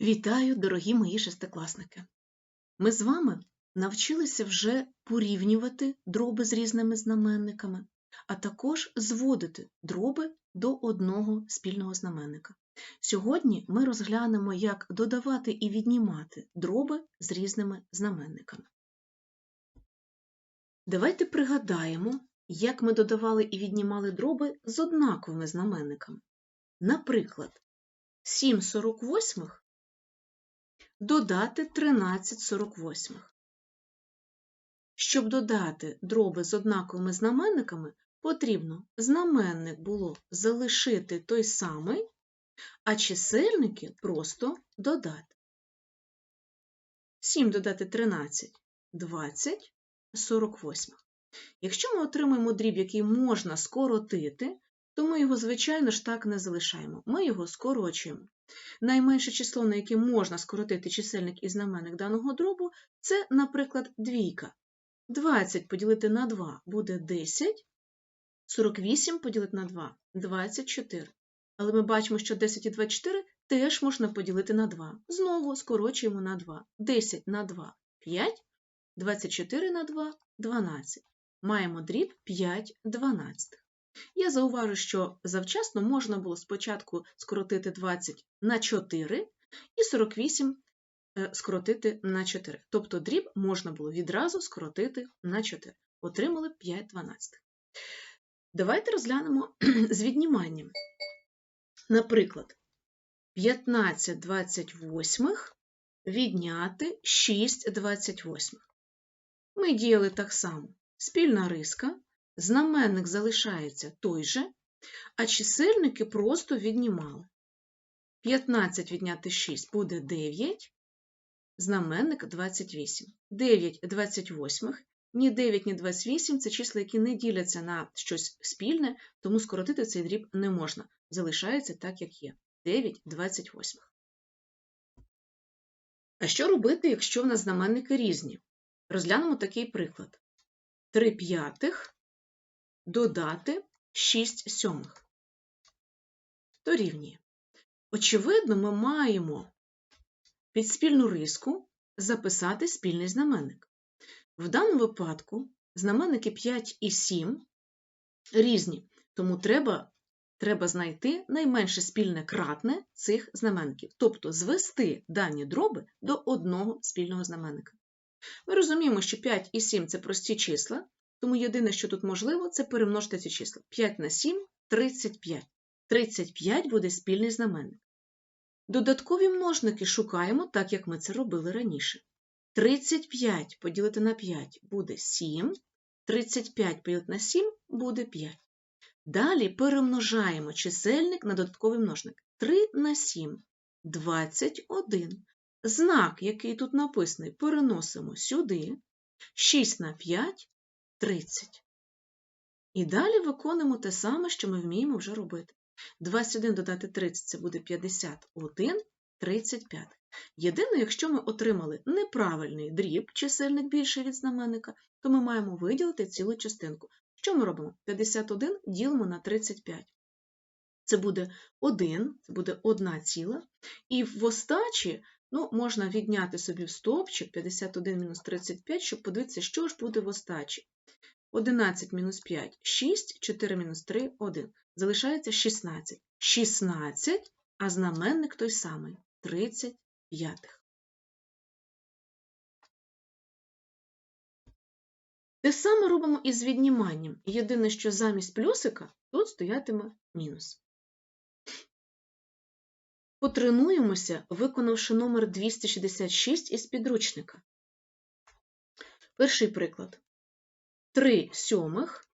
Вітаю, дорогі мої шестикласники! Ми з вами навчилися вже порівнювати дроби з різними знаменниками, а також зводити дроби до одного спільного знаменника. Сьогодні ми розглянемо, як додавати і віднімати дроби з різними знаменниками. Давайте пригадаємо, як ми додавали і віднімали дроби з однаковими знаменниками. Наприклад, 7 48 додати 13 48. Щоб додати дроби з однаковими знаменниками, потрібно знаменник було залишити той самий, а чисельники просто додати. 7 додати 13 20 48. Якщо ми отримаємо дріб, який можна скоротити, то ми його, звичайно ж, так не залишаємо. Ми його скорочуємо. Найменше число, на яке можна скоротити чисельник і знаменник даного дробу, це, наприклад, двійка. 20 поділити на 2 буде 10, 48 поділити на 2 – 24. Але ми бачимо, що 10 і 24 теж можна поділити на 2. Знову скорочуємо на 2. 10 на 2 – 5, 24 на 2 – 12. Маємо дріб 5 12. Я зауважу, що завчасно можна було спочатку скоротити 20 на 4 і 48 е, скоротити на 4. Тобто дріб можна було відразу скоротити на 4. Отримали 5 12. Давайте розглянемо з відніманням. Наприклад, 15 28 відняти 6 28. Ми діяли так само. Спільна риска знаменник залишається той же, а чисельники просто віднімали. 15 відняти 6 буде 9, знаменник 28. 9 28. Ні 9, ні 28 це числа, які не діляться на щось спільне, тому скоротити цей дріб не можна. Залишається так, як є. 9 28. А що робити, якщо в нас знаменники різні? Розглянемо такий приклад. 3 п'ятих додати 6 сьомих. Дорівнює. Очевидно, ми маємо під спільну риску записати спільний знаменник. В даному випадку знаменники 5 і 7 різні, тому треба треба знайти найменше спільне кратне цих знаменників, тобто звести дані дроби до одного спільного знаменника. Ми розуміємо, що 5 і 7 це прості числа, тому єдине, що тут можливо, це перемножити ці числа. 5 на 7 35. 35 буде спільний знаменник. Додаткові множники шукаємо, так як ми це робили раніше. 35 поділити на 5 буде 7, 35 поділити на 7 буде 5. Далі перемножаємо чисельник на додатковий множник. 3 на 7 21. Знак, який тут написаний, переносимо сюди. 6 на 5 30. І далі виконуємо те саме, що ми вміємо вже робити. 21 додати 30 це буде 51, 35. Єдине, якщо ми отримали неправильний дріб, чисельник більший від знаменника, то ми маємо виділити цілу частинку. Що ми робимо? 51 ділимо на 35. Це буде 1, це буде 1 ціла. І в остачі ну, можна відняти собі в стовпчик 51 мінус 35, щоб подивитися, що ж буде в остачі. 11 мінус 5 – 6, 4 мінус 3 – 1. Залишається 16. 16, а знаменник той самий 35. Те саме робимо і з відніманням. Єдине, що замість плюсика тут стоятиме мінус. Потренуємося, виконавши номер 266 із підручника. Перший приклад. 3 сьомих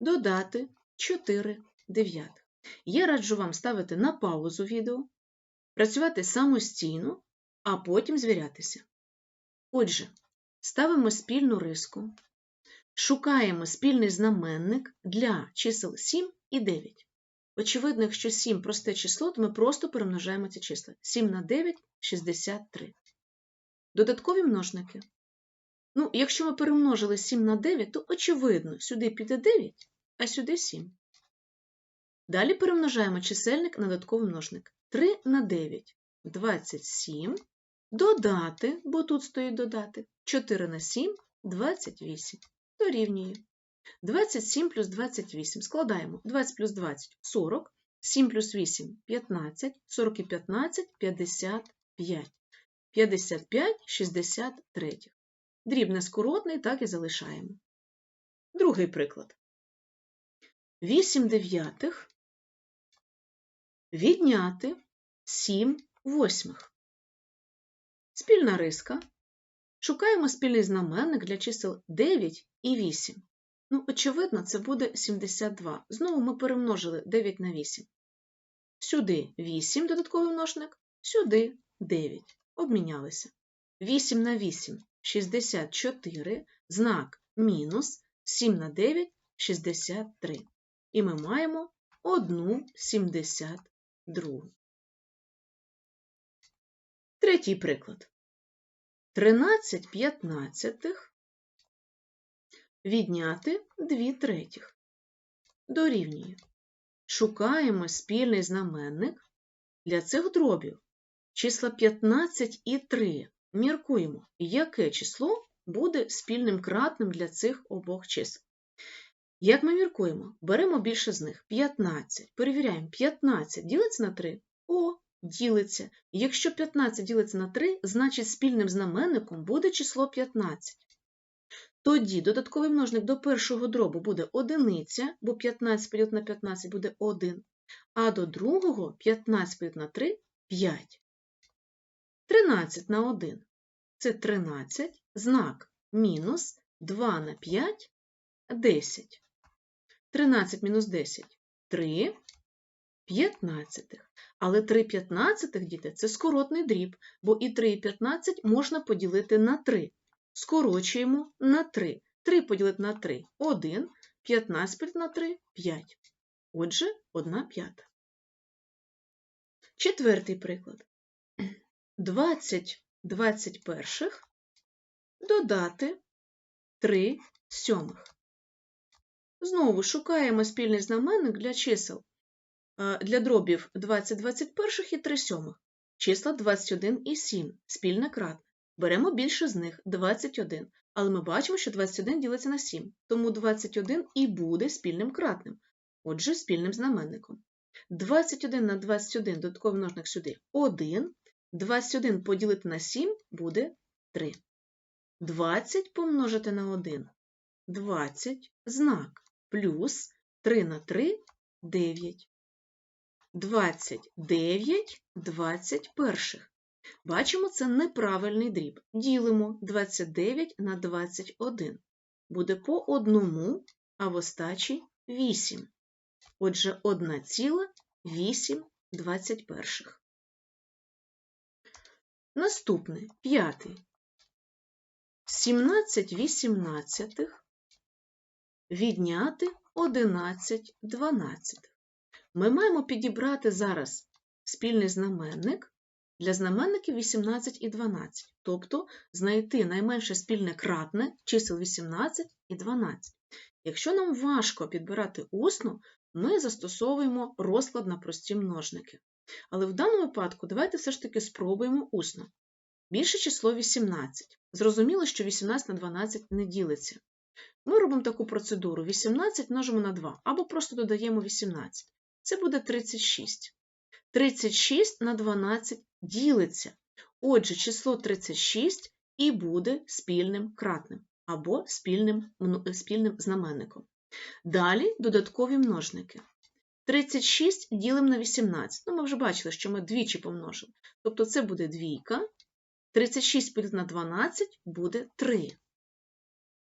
додати 4 дев'ятих. Я раджу вам ставити на паузу відео, працювати самостійно, а потім звірятися. Отже, ставимо спільну риску, шукаємо спільний знаменник для чисел 7 і 9. Очевидно, якщо 7 просте число, то ми просто перемножаємо ці числа. 7 на 9 63. Додаткові множники. Ну, якщо ми перемножили 7 на 9, то очевидно, сюди піде 9, а сюди 7. Далі перемножаємо чисельник на додатковий множник. 3 на 9 27. Додати, бо тут стоїть додати. 4 на 7 – 28. Дорівнює. 27 плюс 28. Складаємо. 20 плюс 20 – 40. 7 плюс 8 – 15. 40 і 15 – 55. 55 – 63. Дрібне скоротний так і залишаємо. Другий приклад. 8 дев'ятих відняти 7 восьмих. Спільна риска. Шукаємо спільний знаменник для чисел 9 і 8. Ну, очевидно, це буде 72. Знову ми перемножили 9 на 8. Сюди 8 додатковий множник, сюди 9. Обмінялися. 8 на 8 64, знак мінус 7 на 9 63. І ми маємо 1 72. Третій приклад. 13 п'ятнадцятих відняти 2 третіх. Дорівнює. Шукаємо спільний знаменник для цих дробів. Числа 15 і 3. Міркуємо, яке число буде спільним кратним для цих обох чисел. Як ми міркуємо? Беремо більше з них 15. Перевіряємо, 15 ділиться на 3. О, ділиться. Якщо 15 ділиться на 3, значить спільним знаменником буде число 15. Тоді додатковий множник до першого дробу буде одиниця, бо 15 поділити на 15 буде 1, а до другого 15 поділити на 3 – 5. 13 на 1 – це 13, знак мінус 2 на 5 – 10. 13 мінус 10 – 3 п'ятнадцятих. Але 3 п'ятнадцятих, діти, це скоротний дріб, бо і 3 і 15 можна поділити на 3. Скорочуємо на 3. 3 поділити на 3 – 1, 15 поділити на 3 – 5. Отже, 1 п'ята. Четвертий приклад. 20 21 додати 3 сьомих. Знову шукаємо спільний знаменник для чисел для дробів 20 21 і 3 сьомих. Числа 21 і 7 спільне кратне. Беремо більше з них 21, але ми бачимо, що 21 ділиться на 7, тому 21 і буде спільним кратним, отже, спільним знаменником. 21 на 21 додатковий множник сюди 1, 21 поділити на 7 буде 3. 20 помножити на 1 20 знак плюс 3 на 3 9. 29 21. Бачимо, це неправильний дріб. Ділимо 29 на 21. Буде по одному, а в остачі 8. Отже, 1,8 21. Наступний п'ятий. 17 18 відняти 11 12. Ми маємо підібрати зараз спільний знаменник для знаменників 18 і 12, тобто знайти найменше спільне кратне чисел 18 і 12. Якщо нам важко підбирати усно, ми застосовуємо розклад на прості множники. Але в даному випадку давайте все ж таки спробуємо усно. Більше число 18. Зрозуміло, що 18 на 12 не ділиться. Ми робимо таку процедуру: 18 множимо на 2 або просто додаємо 18. Це буде 36. 36 на 12 ділиться. Отже, число 36 і буде спільним кратним або спільним, спільним знаменником. Далі додаткові множники. 36 ділимо на 18. Ну, ми вже бачили, що ми двічі помножимо. Тобто це буде двійка. 36 поділити на 12 буде 3.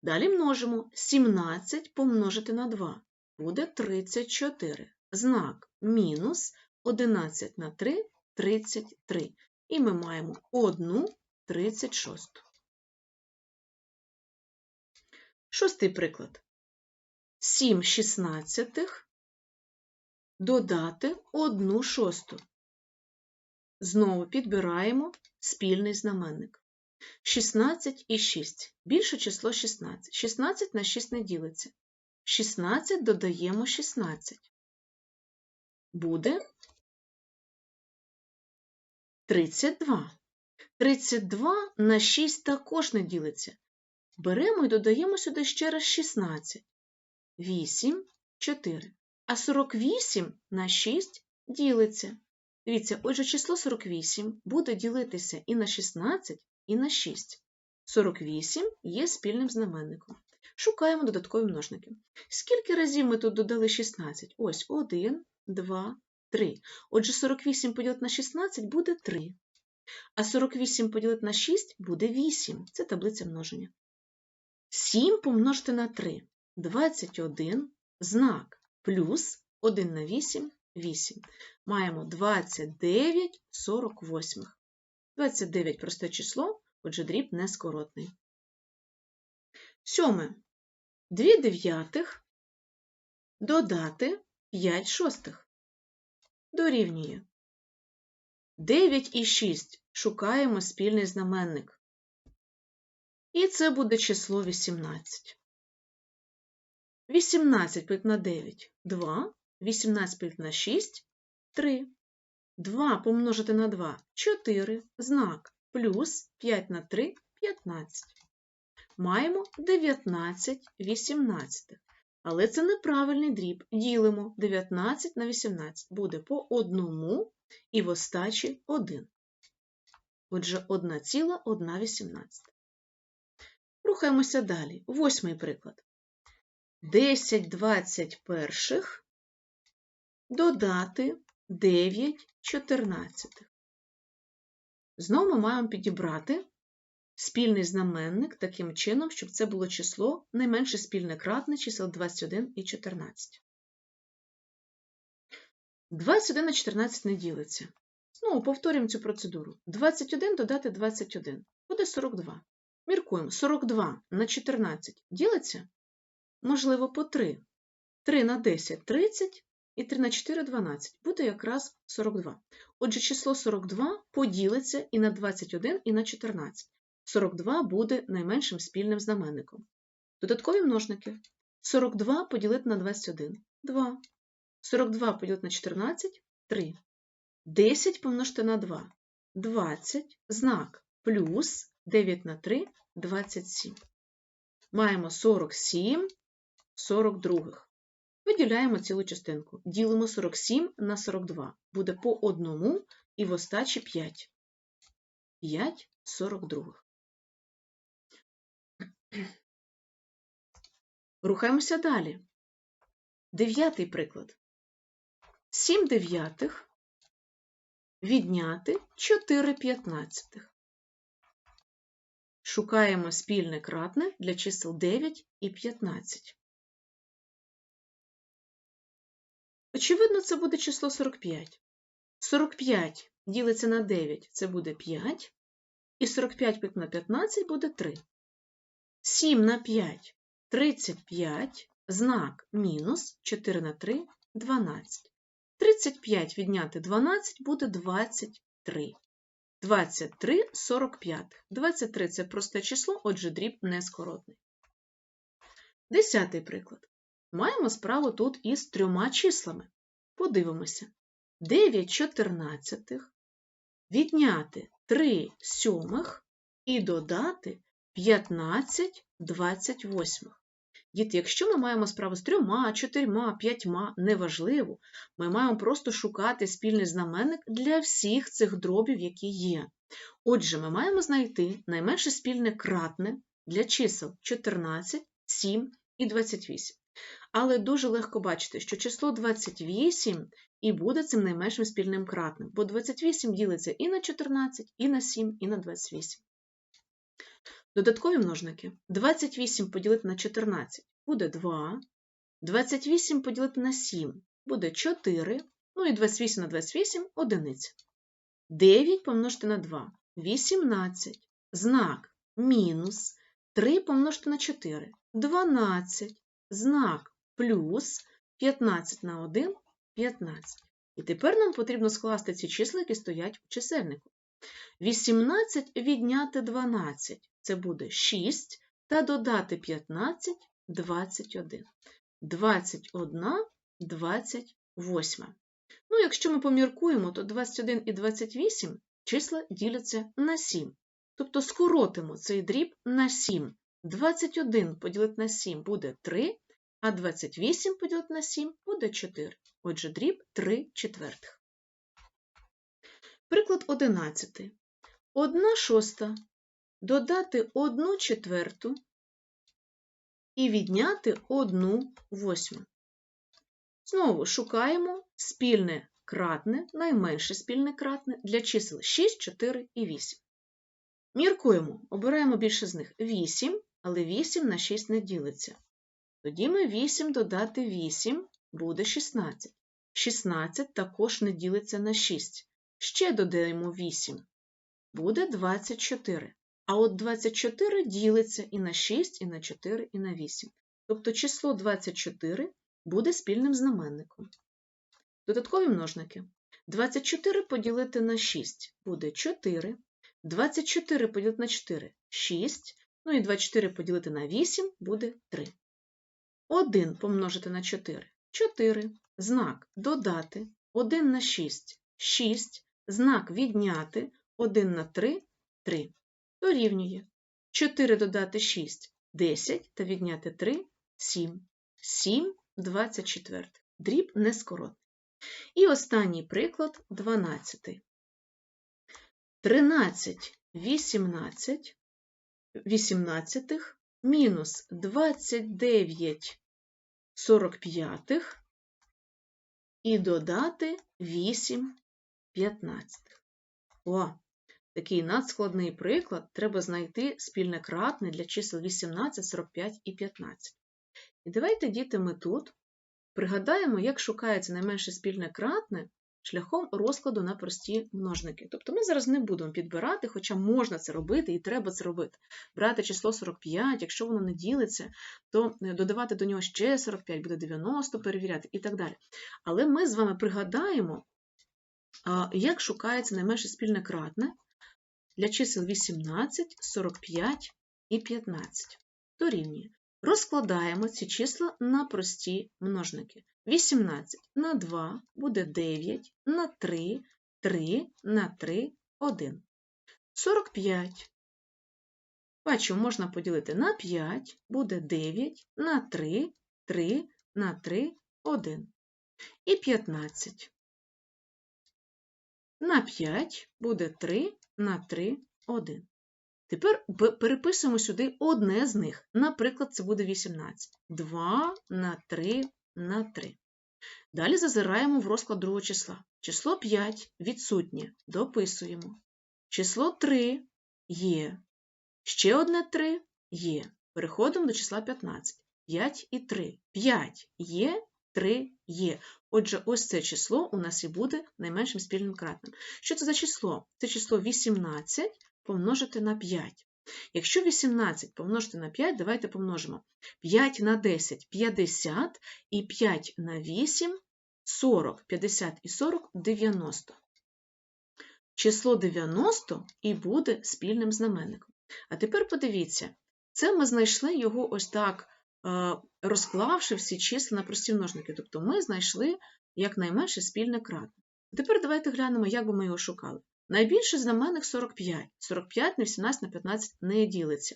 Далі множимо 17 помножити на 2 буде 34 знак мінус 11 на 3 33. І ми маємо 1 36. Шостий приклад. 7 шістнадцятих додати 1 шосту. Знову підбираємо спільний знаменник. 16 і 6. Більше число 16. 16 на 6 не ділиться. 16 додаємо 16 буде 32. 32 на 6 також не ділиться. Беремо і додаємо сюди ще раз 16. 8, 4. А 48 на 6 ділиться. Дивіться, отже, число 48 буде ділитися і на 16, і на 6. 48 є спільним знаменником. Шукаємо додаткові множники. Скільки разів ми тут додали 16? Ось 1, 2, 3. Отже, 48 поділити на 16 буде 3. А 48 поділити на 6 буде 8. Це таблиця множення. 7 помножити на 3. 21 знак плюс 1 на 8 8. Маємо 29 48. 29 просте число, отже, дріб нескоротний. Сьоме. 2 дев'ятих додати 5 шостих. Дорівнює. 9 і 6 шукаємо спільний знаменник. І це буде число 18. 18 поділити на 9 2, 18 поділити на 6 3. 2 помножити на 2 4, знак плюс 5 на 3 15. Маємо 19 18. Але це неправильний дріб. Ділимо 19 на 18. Буде по одному і в остачі 1. Отже, 1,118. Рухаємося далі. Восьмий приклад. 10 21 додати 9 14. Знову ми маємо підібрати спільний знаменник таким чином, щоб це було число найменше спільне кратне чисел 21 і 14. 21 на 14 не ділиться. Знову повторюємо цю процедуру. 21 додати 21 буде 42. Міркуємо, 42 на 14 ділиться? Можливо, по 3. 3 на 10 30 і 3 на 4 12. Буде якраз 42. Отже, число 42 поділиться і на 21, і на 14. 42 буде найменшим спільним знаменником. Додаткові множники. 42 поділити на 21 2. 42 поділити на 14 3. 10 помножити на 2 20, знак плюс 9 на 3 27. Маємо 47 42. Виділяємо цілу частинку. Ділимо 47 на 42. Буде по одному і в остачі 5. 5 42. Рухаємося далі. Дев'ятий приклад. 7 дев'ятих відняти 4 п'ятнадцятих. Шукаємо спільне кратне для чисел 9 і 15. Очевидно, це буде число 45. 45 ділиться на 9 це буде 5, і 45 на 15 буде 3. 7 на 5 35, знак мінус 4 на 3 12. 35 відняти 12 буде 23. 23 45. 23 це просте число, отже, дріб нескоротний. Десятий приклад. Маємо справу тут із трьома числами. Подивимося. 9 чотирнадцятих відняти 3 сьомих і додати 15 28. Діти, якщо ми маємо справу з трьома, чотирма, п'ятьма, неважливо, ми маємо просто шукати спільний знаменник для всіх цих дробів, які є. Отже, ми маємо знайти найменше спільне кратне для чисел 14, 7 і 28. Але дуже легко бачити, що число 28 і буде цим найменшим спільним кратним, бо 28 ділиться і на 14, і на 7, і на 28. Додаткові множники. 28 поділити на 14 буде 2. 28 поділити на 7 буде 4. Ну і 28 на 28 одиниця. 9 помножити на 2 18. Знак мінус 3 помножити на 4 12. Знак плюс 15 на 1 15. І тепер нам потрібно скласти ці числа, які стоять у чисельнику. 18 відняти 12 це буде 6, та додати 15 21. 21 28. Ну, якщо ми поміркуємо, то 21 і 28 числа діляться на 7. Тобто скоротимо цей дріб на 7. 21 поділити на 7 буде 3, а 28 поділити на 7 буде 4. Отже, дріб 3 четвертих. Приклад 11. 1 шоста додати 1 четверту і відняти 1 восьму. Знову шукаємо спільне кратне, найменше спільне кратне для чисел 6, 4 і 8. Міркуємо, обираємо більше з них 8, але 8 на 6 не ділиться. Тоді ми 8 додати 8 буде 16. 16 також не ділиться на 6. Ще додаємо 8. Буде 24. А от 24 ділиться і на 6, і на 4, і на 8. Тобто число 24 буде спільним знаменником. Додаткові множники. 24 поділити на 6 буде 4. 24 поділити на 4 6. Ну і 24 поділити на 8 буде 3. 1 помножити на 4 4. Знак додати 1 на 6 6. Знак відняти 1 на 3 3. Дорівнює 4 додати 6 10 та відняти 3 7. 7 24. Дріб нескоротний. І останній приклад 12. 13 18 18 мінус 29 45 і додати 8 15. О, такий надскладний приклад треба знайти спільне кратне для чисел 18, 45 і 15. І давайте, діти, ми тут пригадаємо, як шукається найменше спільне кратне шляхом розкладу на прості множники. Тобто ми зараз не будемо підбирати, хоча можна це робити і треба це робити. Брати число 45, якщо воно не ділиться, то е, додавати до нього ще 45, буде 90, перевіряти і так далі. Але ми з вами пригадаємо, як шукається найменше спільне кратне для чисел 18, 45 і 15. Дорівнює. Розкладаємо ці числа на прості множники. 18 на 2 буде 9, на 3, 3, на 3, 1. 45. Бачу, можна поділити на 5, буде 9, на 3, 3, на 3, 1. І 15. На 5 буде 3, на 3, 1. Тепер переписуємо сюди одне з них. Наприклад, це буде 18. 2 на 3 на 3. Далі зазираємо в розклад другого числа. Число 5 відсутнє. Дописуємо. Число 3 є. Ще одне 3 є. Переходимо до числа 15. 5 і 3. 5 є, 3 є. Отже, ось це число у нас і буде найменшим спільним кратним. Що це за число? Це число 18 помножити на 5. Якщо 18 помножити на 5, давайте помножимо 5 на 10 50 і 5 на 8 40, 50 і 40 90. Число 90 і буде спільним знаменником. А тепер подивіться, це ми знайшли його ось так, розклавши всі числа на прості множники. Тобто ми знайшли якнайменше спільне кратне. Тепер давайте глянемо, як би ми його шукали. Найбільший знаменник 45. 45 на 18 на 15 не ділиться.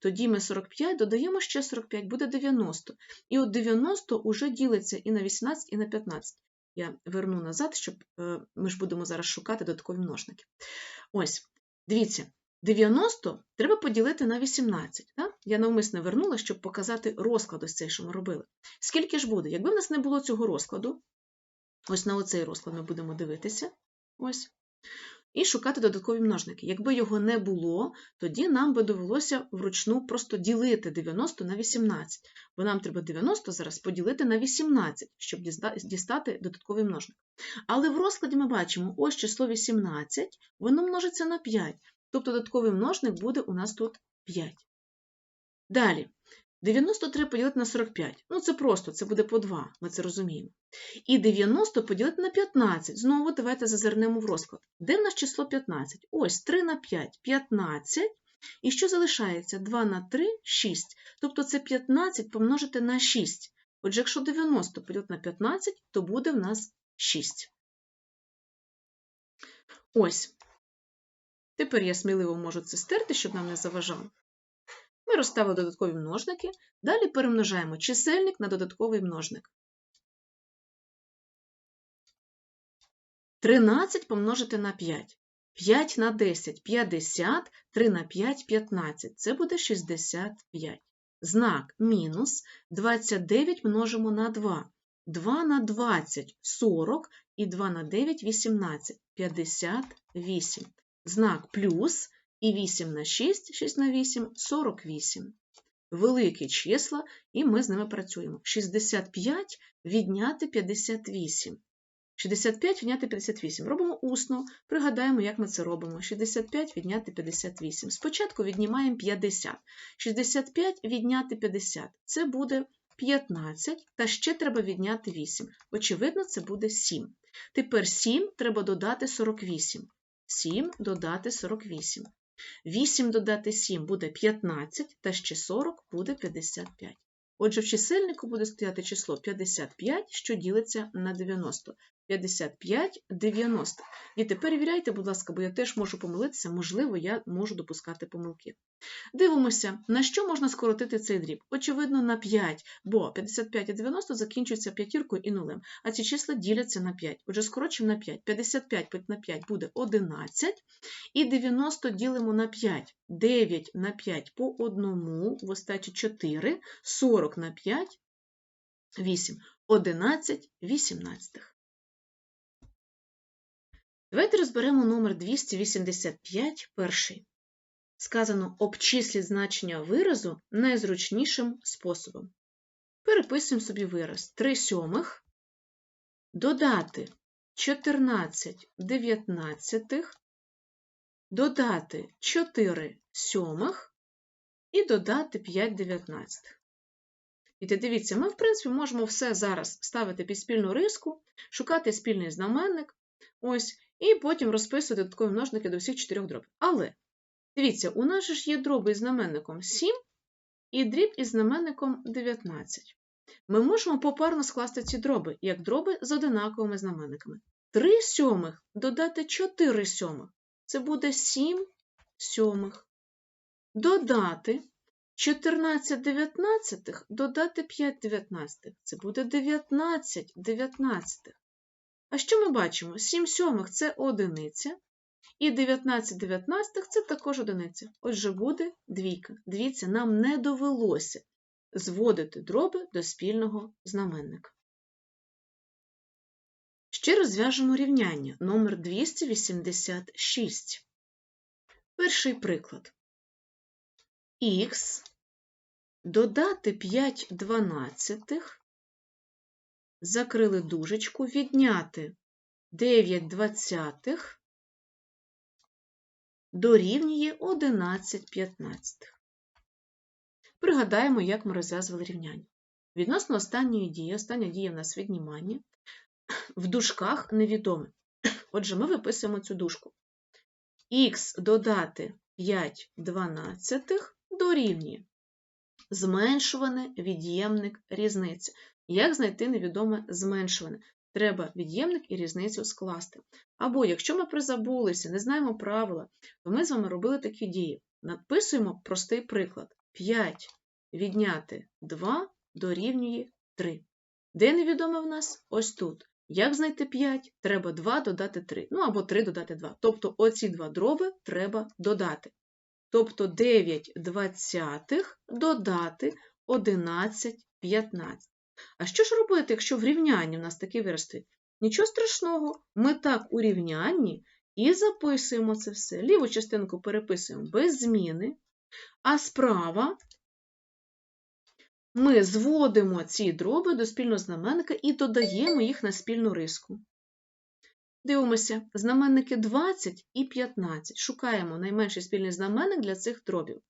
Тоді ми 45 додаємо ще 45, буде 90. І от 90 уже ділиться і на 18, і на 15. Я верну назад, щоб е, ми ж будемо зараз шукати додаткові множники. Ось, дивіться, 90 треба поділити на 18. Так? Я навмисно вернула, щоб показати розклад ось цей, що ми робили. Скільки ж буде? Якби в нас не було цього розкладу, ось на оцей розклад ми будемо дивитися. Ось і шукати додаткові множники. Якби його не було, тоді нам би довелося вручну просто ділити 90 на 18, бо нам треба 90 зараз поділити на 18, щоб дістати додатковий множник. Але в розкладі ми бачимо, ось число 18, воно множиться на 5, тобто додатковий множник буде у нас тут 5. Далі, 93 поділити на 45. Ну, це просто, це буде по 2, ми це розуміємо. І 90 поділити на 15. Знову давайте зазирнемо в розклад. Де в нас число 15? Ось 3 на 5 15. І що залишається? 2 на 3 6. Тобто це 15 помножити на 6. Отже, якщо 90 поділити на 15, то буде в нас 6. Ось. Тепер я сміливо можу це стерти, щоб нам не заважало. Ми розставили додаткові множники, далі перемножаємо чисельник на додатковий множник. 13 помножити на 5. 5 на 10 – 50, 3 на 5 – 15. Це буде 65. Знак мінус 29 множимо на 2. 2 на 20 – 40 і 2 на 9 – 18. 58. Знак плюс і 8 на 6, 6 на 8 – 48. Великі числа, і ми з ними працюємо. 65 відняти 58. 65 відняти 58. Робимо усно, пригадаємо, як ми це робимо. 65 відняти 58. Спочатку віднімаємо 50. 65 відняти 50. Це буде 15, та ще треба відняти 8. Очевидно, це буде 7. Тепер 7 треба додати 48. 7 додати 48. 8 додати 7 буде 15, та ще 40 буде 55. Отже, в чисельнику буде стояти число 55, що ділиться на 90. 55, 90. Діти, перевіряйте, будь ласка, бо я теж можу помилитися, можливо, я можу допускати помилки. Дивимося, на що можна скоротити цей дріб. Очевидно, на 5, бо 55 і 90 закінчуються п'ятіркою і нулем, а ці числа діляться на 5. Отже, скорочуємо на 5. 55 на 5 буде 11, і 90 ділимо на 5. 9 на 5 по одному, в остачі 4, 40 на 5, 8, 11, 18. Давайте розберемо номер 285, перший. Сказано обчисліть значення виразу найзручнішим способом. Переписуємо собі вираз 3 сьомих, додати 14 дев'ятнадцятих, додати 4 сьомих і додати 5 дев'ятнадцятих. І дивіться, ми, в принципі, можемо все зараз ставити під спільну риску, шукати спільний знаменник, ось, і потім розписувати додаткові множники до всіх чотирьох дробів. Але, дивіться, у нас ж є дроби із знаменником 7 і дріб із знаменником 19. Ми можемо попарно скласти ці дроби, як дроби з одинаковими знаменниками. 3 сьомих додати 4 сьомих. Це буде 7 сьомих. Додати 14 дев'ятнадцятих додати 5 дев'ятнадцятих. Це буде 19 дев'ятнадцятих. А що ми бачимо? 7 сьомих це одиниця, і 19 дев'ятнадцятих це також одиниця. Отже, буде двійка. Дивіться, нам не довелося зводити дроби до спільного знаменника. Ще розв'яжемо рівняння номер 286. Перший приклад. Х додати 5 дванадцятих закрили дужечку, відняти 9 двадцятих дорівнює 11 п'ятнадцятих. Пригадаємо, як ми розв'язували рівняння. Відносно останньої дії, остання дія в нас віднімання, в дужках невідоме. Отже, ми виписуємо цю дужку. Х додати 5 дванадцятих дорівнює зменшуване від'ємник різниця. Як знайти невідоме зменшуване? Треба від'ємник і різницю скласти. Або, якщо ми призабулися, не знаємо правила, то ми з вами робили такі дії. Написуємо простий приклад: 5 відняти 2 дорівнює 3. Де невідоме в нас? Ось тут. Як знайти 5? Треба 2 додати 3. Ну або 3 додати 2. Тобто оці два дроби треба додати. Тобто 9 двадцятих додати 11 15. А що ж робити, якщо в рівнянні в нас такий вираз? Нічого страшного, ми так у рівнянні і записуємо це все. Ліву частинку переписуємо без зміни, а справа ми зводимо ці дроби до спільного знаменника і додаємо їх на спільну риску. Дивимося, знаменники 20 і 15. Шукаємо найменший спільний знаменник для цих дробів.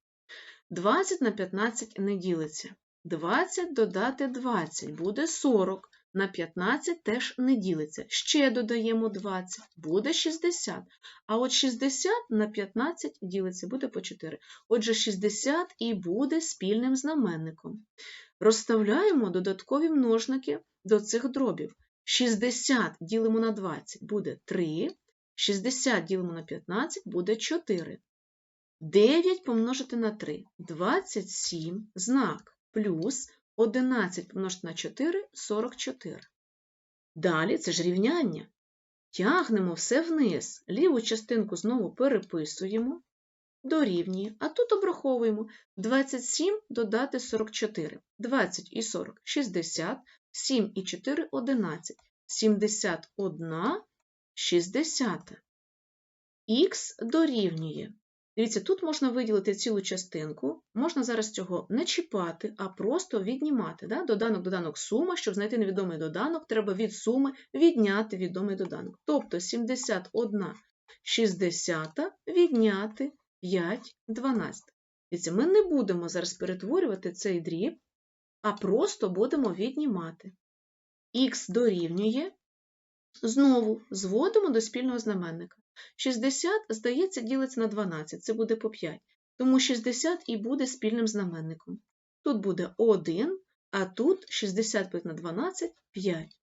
20 на 15 не ділиться. 20 додати 20 буде 40. На 15 теж не ділиться. Ще додаємо 20, буде 60. А от 60 на 15 ділиться, буде по 4. Отже, 60 і буде спільним знаменником. Розставляємо додаткові множники до цих дробів. 60 ділимо на 20 буде 3. 60 ділимо на 15 буде 4. 9 помножити на 3 27 знак плюс 11 помножити на 4 44. Далі це ж рівняння. Тягнемо все вниз, ліву частинку знову переписуємо, дорівнює, а тут обраховуємо 27 додати 44. 20 і 40 – 60, 7 і 4 – 11, 71 60. Х дорівнює. Дивіться, тут можна виділити цілу частинку, можна зараз цього не чіпати, а просто віднімати. Да? Доданок, доданок, сума. Щоб знайти невідомий доданок, треба від суми відняти відомий доданок. Тобто 71 60 відняти 5 12. Дивіться, ми не будемо зараз перетворювати цей дріб, а просто будемо віднімати. Х дорівнює, знову зводимо до спільного знаменника. 60, здається, ділиться на 12, це буде по 5. Тому 60 і буде спільним знаменником. Тут буде 1, а тут 65 на 12 5.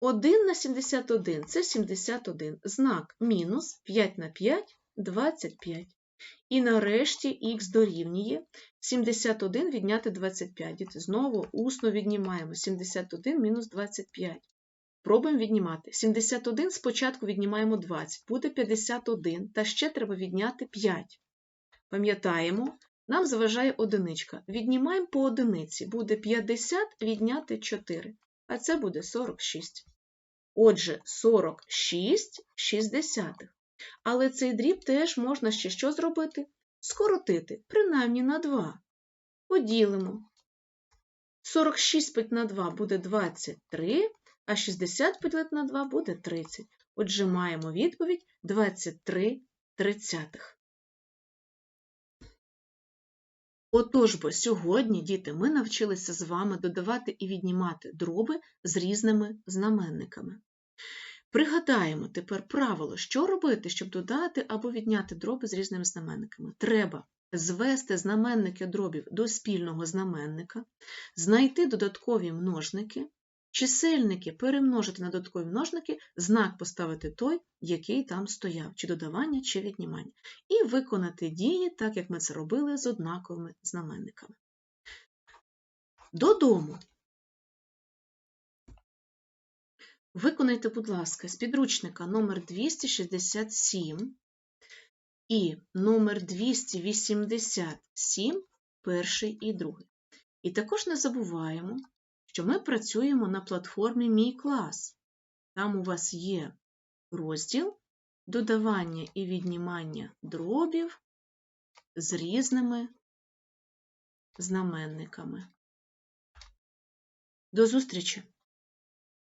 1 на 71 це 71. Знак мінус 5 на 5 25. І нарешті х дорівнює 71 відняти 25. Діти, знову усно віднімаємо 71 мінус 25. Пробуємо віднімати. 71 спочатку віднімаємо 20, буде 51, та ще треба відняти 5. Пам'ятаємо, нам заважає одиничка. Віднімаємо по одиниці, буде 50 відняти 4, а це буде 46. Отже, 46 шістдесятих. Але цей дріб теж можна ще що зробити? Скоротити, принаймні на 2. Поділимо. 46 на 2 буде 23, а 60 поділити на 2 буде 30. Отже, маємо відповідь 23 тридцятих. Отож бо сьогодні, діти, ми навчилися з вами додавати і віднімати дроби з різними знаменниками. Пригадаємо тепер правило, що робити, щоб додати або відняти дроби з різними знаменниками. Треба звести знаменники дробів до спільного знаменника, знайти додаткові множники, чисельники перемножити на додаткові множники, знак поставити той, який там стояв, чи додавання, чи віднімання, і виконати дії, так як ми це робили з однаковими знаменниками. Додому. Виконайте, будь ласка, з підручника номер 267 і номер 287, перший і другий. І також не забуваємо, що ми працюємо на платформі Мій клас. Там у вас є розділ додавання і віднімання дробів з різними знаменниками. До зустрічі!